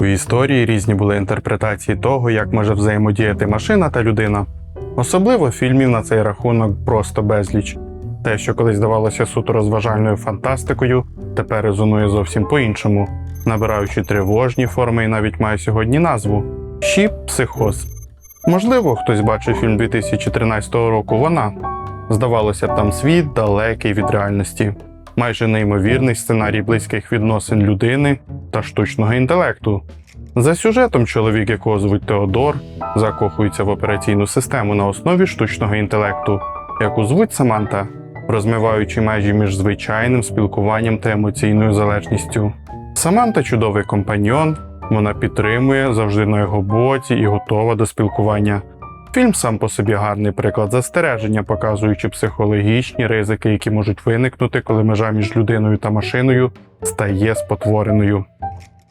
У історії різні були інтерпретації того, як може взаємодіяти машина та людина. Особливо фільмів на цей рахунок просто безліч. Те, що колись здавалося суто розважальною фантастикою, тепер резонує зовсім по-іншому, набираючи тривожні форми і навіть має сьогодні назву Щіп психоз. Можливо, хтось бачив фільм 2013 року Вона. Здавалося там світ далекий від реальності, майже неймовірний сценарій близьких відносин людини та штучного інтелекту. За сюжетом чоловік, якого звуть Теодор, закохується в операційну систему на основі штучного інтелекту, яку звуть Саманта, розмиваючи межі між звичайним спілкуванням та емоційною залежністю. Саманта чудовий компаньйон, вона підтримує, завжди на його боці і готова до спілкування. Фільм сам по собі гарний приклад застереження, показуючи психологічні ризики, які можуть виникнути, коли межа між людиною та машиною стає спотвореною.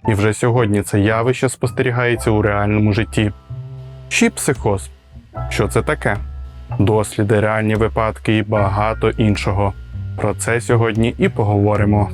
І вже сьогодні це явище спостерігається у реальному житті. Щіп-психоз. Що це таке? Досліди, реальні випадки і багато іншого. Про це сьогодні і поговоримо.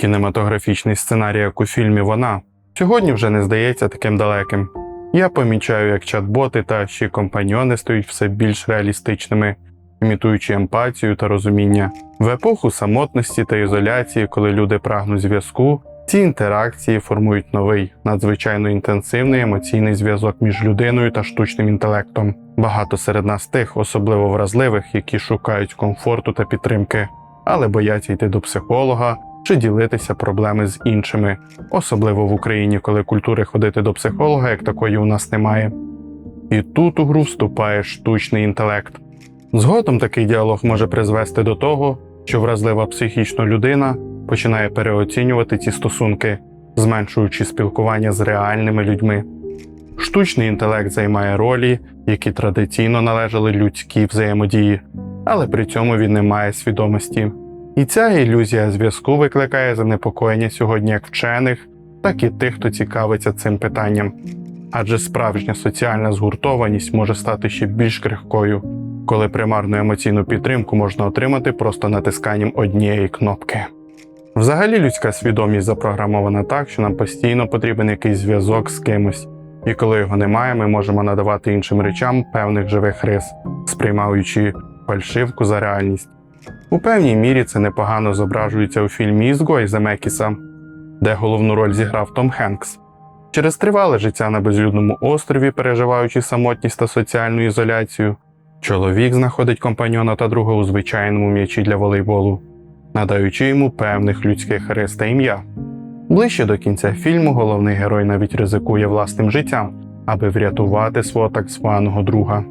Кінематографічний сценарій, як у фільмі Вона сьогодні вже не здається таким далеким. Я помічаю, як чат-боти та ще компаньйони стають все більш реалістичними, імітуючи емпатію та розуміння. В епоху самотності та ізоляції, коли люди прагнуть зв'язку, ці інтеракції формують новий, надзвичайно інтенсивний емоційний зв'язок між людиною та штучним інтелектом. Багато серед нас тих, особливо вразливих, які шукають комфорту та підтримки, але бояться йти до психолога чи ділитися проблеми з іншими, особливо в Україні, коли культури ходити до психолога як такої у нас немає. І тут у гру вступає штучний інтелект. Згодом такий діалог може призвести до того, що вразлива психічно людина починає переоцінювати ці стосунки, зменшуючи спілкування з реальними людьми. Штучний інтелект займає ролі, які традиційно належали людській взаємодії, але при цьому він не має свідомості. І ця ілюзія зв'язку викликає занепокоєння сьогодні як вчених, так і тих, хто цікавиться цим питанням. Адже справжня соціальна згуртованість може стати ще більш крихкою, коли примарну емоційну підтримку можна отримати просто натисканням однієї кнопки. Взагалі людська свідомість запрограмована так, що нам постійно потрібен якийсь зв'язок з кимось, і коли його немає, ми можемо надавати іншим речам певних живих рис, сприймаючи фальшивку за реальність. У певній мірі це непогано зображується у фільмі Ізгой Земекіса, де головну роль зіграв Том Хенкс. Через тривале життя на безлюдному острові, переживаючи самотність та соціальну ізоляцію, чоловік знаходить компаньона та друга у звичайному м'ячі для волейболу, надаючи йому певних людських рис та ім'я. Ближче до кінця фільму головний герой навіть ризикує власним життям, аби врятувати свого так званого друга.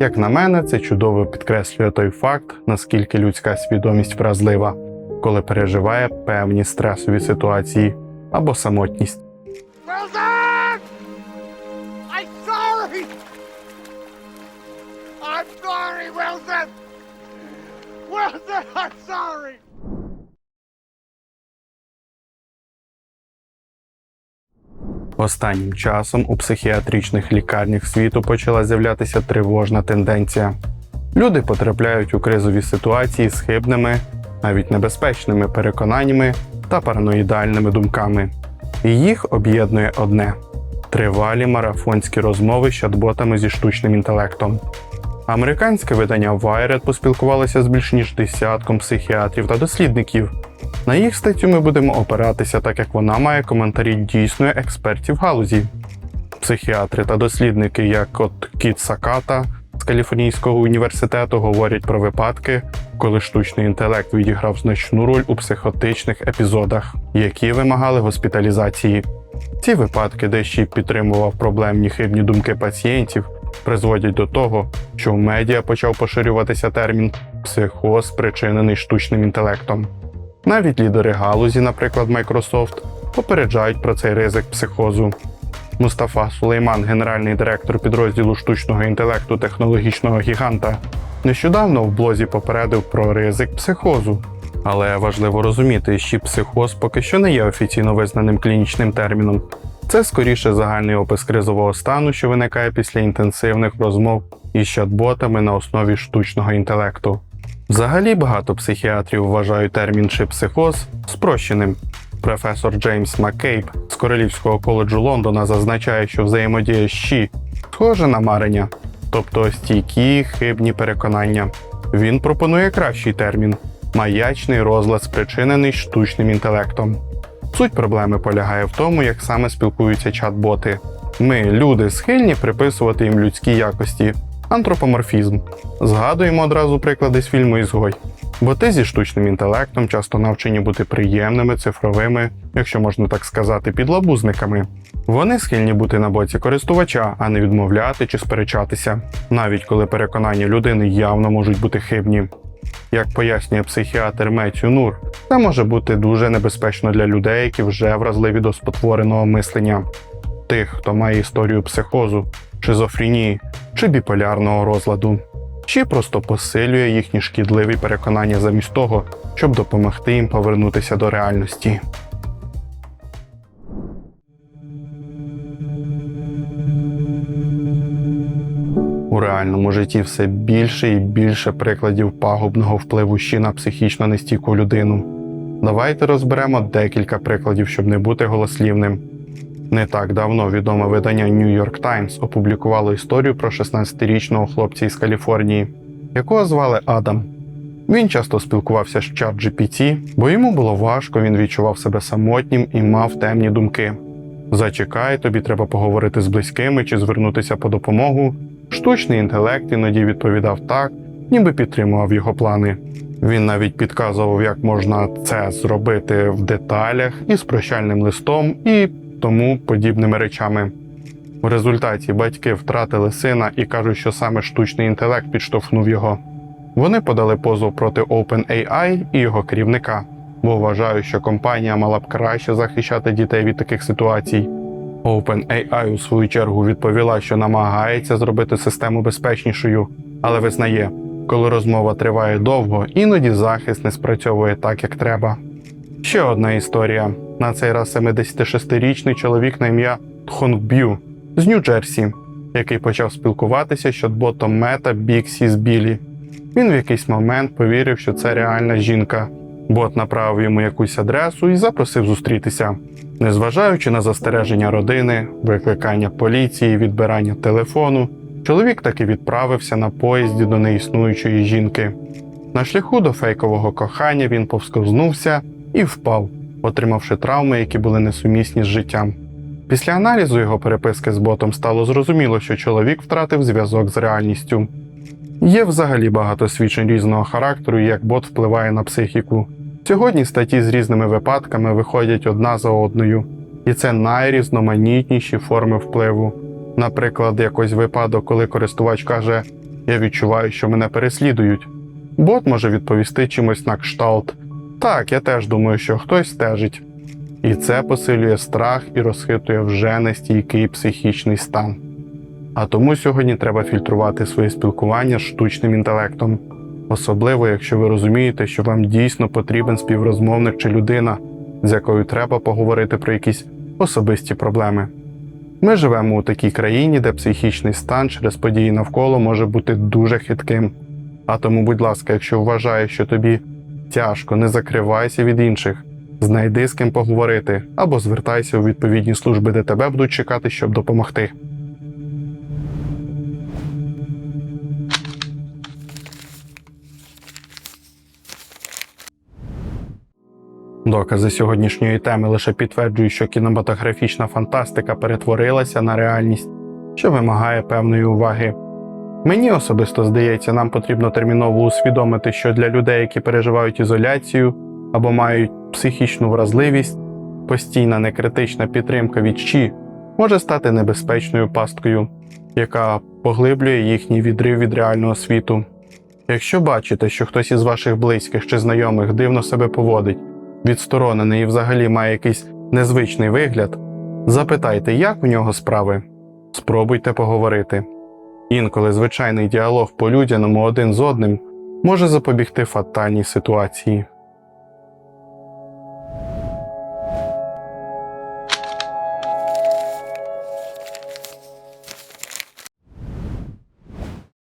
Як на мене, це чудово підкреслює той факт, наскільки людська свідомість вразлива, коли переживає певні стресові ситуації або самотність. I'm sorry! Wilson! Wilson, I'm sorry! Останнім часом у психіатричних лікарнях світу почала з'являтися тривожна тенденція. Люди потрапляють у кризові ситуації з хибними, навіть небезпечними переконаннями та параноїдальними думками. І їх об'єднує одне тривалі марафонські розмови з чат-ботами зі штучним інтелектом. Американське видання Wired поспілкувалося з більш ніж десятком психіатрів та дослідників. На їх статтю ми будемо опиратися, так як вона має коментарі дійсної експертів галузі. Психіатри та дослідники, як от Кіт Саката з Каліфорнійського університету, говорять про випадки, коли штучний інтелект відіграв значну роль у психотичних епізодах, які вимагали госпіталізації. Ці випадки, де ще й підтримував проблемні хибні думки пацієнтів, призводять до того, що в медіа почав поширюватися термін психоз, спричинений штучним інтелектом. Навіть лідери галузі, наприклад, Microsoft, попереджають про цей ризик психозу. Мустафа Сулейман, генеральний директор підрозділу штучного інтелекту технологічного гіганта, нещодавно в блозі попередив про ризик психозу. Але важливо розуміти, що психоз поки що не є офіційно визнаним клінічним терміном. Це скоріше загальний опис кризового стану, що виникає після інтенсивних розмов із чат-ботами на основі штучного інтелекту. Взагалі багато психіатрів вважають термін чи психоз спрощеним. Професор Джеймс Маккейб з Королівського коледжу Лондона зазначає, що взаємодія «щі» схожа на марення, тобто стійкі хибні переконання. Він пропонує кращий термін маячний розлад, спричинений штучним інтелектом. Суть проблеми полягає в тому, як саме спілкуються чат-боти. Ми, люди, схильні приписувати їм людські якості, антропоморфізм. Згадуємо одразу приклади з фільму Ізгой. Боти зі штучним інтелектом часто навчені бути приємними, цифровими, якщо можна так сказати, підлабузниками. Вони схильні бути на боці користувача, а не відмовляти чи сперечатися, навіть коли переконання людини явно можуть бути хибні. Як пояснює психіатр Меттю Нур, це може бути дуже небезпечно для людей, які вже вразливі до спотвореного мислення, тих, хто має історію психозу, шизофренії чи біполярного розладу, чи просто посилює їхні шкідливі переконання замість того, щоб допомогти їм повернутися до реальності. У реальному житті все більше і більше прикладів пагубного впливу щі на психічно нестійку людину. Давайте розберемо декілька прикладів, щоб не бути голослівним. Не так давно відоме видання New York Times опублікувало історію про 16-річного хлопця із Каліфорнії, якого звали Адам. Він часто спілкувався з чат GPT, бо йому було важко, він відчував себе самотнім і мав темні думки. Зачекай, тобі треба поговорити з близькими чи звернутися по допомогу. Штучний інтелект іноді відповідав так, ніби підтримував його плани. Він навіть підказував, як можна це зробити в деталях із прощальним листом і тому подібними речами. В результаті батьки втратили сина і кажуть, що саме штучний інтелект підштовхнув його. Вони подали позов проти OpenAI і його керівника, бо вважають, що компанія мала б краще захищати дітей від таких ситуацій. OpenAI у свою чергу відповіла, що намагається зробити систему безпечнішою, але визнає, коли розмова триває довго, іноді захист не спрацьовує так, як треба. Ще одна історія. На цей раз 76-річний чоловік на ім'я Тхонг Б'ю з Нью-Джерсі, який почав спілкуватися з чат-ботом мета Біксі з Білі. Він в якийсь момент повірив, що це реальна жінка. Бот направив йому якусь адресу і запросив зустрітися. Незважаючи на застереження родини, викликання поліції, відбирання телефону, чоловік таки відправився на поїзді до неіснуючої жінки. На шляху до фейкового кохання він повсковзнувся і впав, отримавши травми, які були несумісні з життям. Після аналізу його переписки з ботом стало зрозуміло, що чоловік втратив зв'язок з реальністю. Є взагалі багато свідчень різного характеру, як бот впливає на психіку. Сьогодні статті з різними випадками виходять одна за одною, і це найрізноманітніші форми впливу. Наприклад, якось випадок, коли користувач каже: Я відчуваю, що мене переслідують. Бот може відповісти чимось на кшталт. Так, я теж думаю, що хтось стежить. І це посилює страх і розхитує вже нестійкий психічний стан. А тому сьогодні треба фільтрувати своє спілкування з штучним інтелектом, особливо якщо ви розумієте, що вам дійсно потрібен співрозмовник чи людина, з якою треба поговорити про якісь особисті проблеми. Ми живемо у такій країні, де психічний стан через події навколо може бути дуже хитким. А тому, будь ласка, якщо вважаєш, що тобі тяжко, не закривайся від інших, знайди з ким поговорити або звертайся у відповідні служби, де тебе будуть чекати, щоб допомогти. Докази сьогоднішньої теми лише підтверджують, що кінематографічна фантастика перетворилася на реальність, що вимагає певної уваги. Мені особисто здається, нам потрібно терміново усвідомити, що для людей, які переживають ізоляцію або мають психічну вразливість, постійна некритична підтримка від ЧІ може стати небезпечною пасткою, яка поглиблює їхній відрив від реального світу. Якщо бачите, що хтось із ваших близьких чи знайомих дивно себе поводить, відсторонений і взагалі має якийсь незвичний вигляд, запитайте, як у нього справи. Спробуйте поговорити. Інколи звичайний діалог по людяному один з одним може запобігти фатальній ситуації.